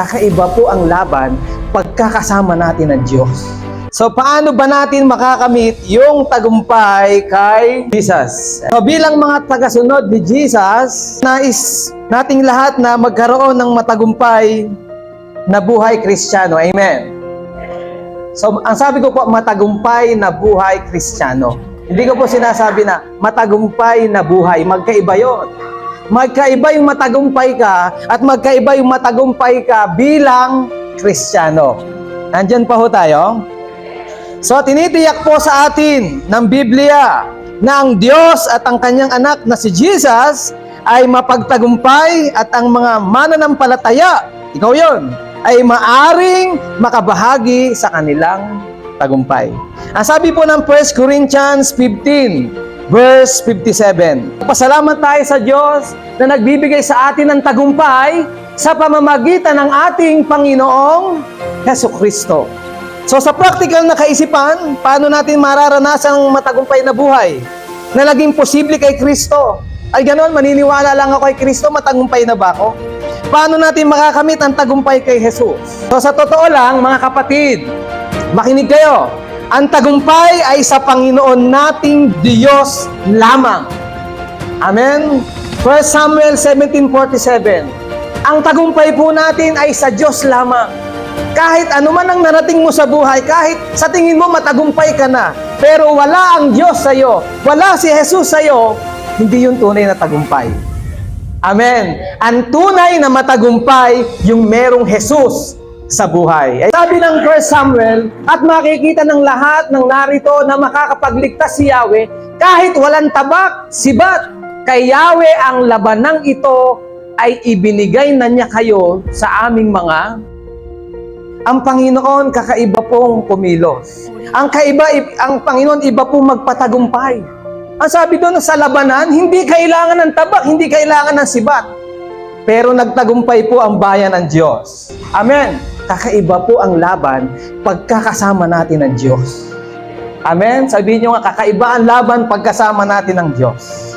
kakaiba po ang laban pagkakasama natin ng Diyos. So paano ba natin makakamit yung tagumpay kay Jesus? So bilang mga tagasunod ni Jesus, nais nating lahat na magkaroon ng matagumpay na buhay kristyano. Amen. So ang sabi ko po, matagumpay na buhay kristyano. Hindi ko po sinasabi na matagumpay na buhay. Magkaiba yon. Magkaiba yung matagumpay ka at magkaiba yung matagumpay ka bilang kristyano. Nandyan pa ho tayo. So, tinitiyak po sa atin ng Biblia na ang Diyos at ang kanyang anak na si Jesus ay mapagtagumpay at ang mga mananampalataya, ikaw yon, ay maaring makabahagi sa kanilang tagumpay. Ang sabi po ng 1 Corinthians 15, verse 57. Pasalamat tayo sa Diyos na nagbibigay sa atin ng tagumpay sa pamamagitan ng ating Panginoong Heso Kristo. So sa practical na kaisipan, paano natin mararanasan ang matagumpay na buhay na naging posible kay Kristo? Ay ganon, maniniwala lang ako kay Kristo, matagumpay na ba ako? Paano natin makakamit ang tagumpay kay Jesus? So sa totoo lang, mga kapatid, makinig kayo. Ang tagumpay ay sa Panginoon nating Diyos lamang. Amen? 1 Samuel 17.47 Ang tagumpay po natin ay sa Diyos lamang. Kahit ano man ang narating mo sa buhay, kahit sa tingin mo matagumpay ka na, pero wala ang Diyos sa iyo, wala si Jesus sa iyo, hindi yung tunay na tagumpay. Amen. Ang tunay na matagumpay, yung merong Jesus sa buhay. Ay, sabi ng 1 Samuel, at makikita ng lahat ng narito na makakapagligtas si Yahweh, kahit walang tabak, sibat, kay Yahweh ang labanang ito ay ibinigay na niya kayo sa aming mga ang Panginoon kakaiba pong kumilos. Ang kaiba, ang Panginoon iba pong magpatagumpay. Ang sabi doon sa labanan, hindi kailangan ng tabak, hindi kailangan ng sibat. Pero nagtagumpay po ang bayan ng Diyos. Amen. Kakaiba po ang laban pagkakasama natin ng Diyos. Amen. Sabihin nyo nga, kakaiba ang laban pagkasama natin ng Diyos.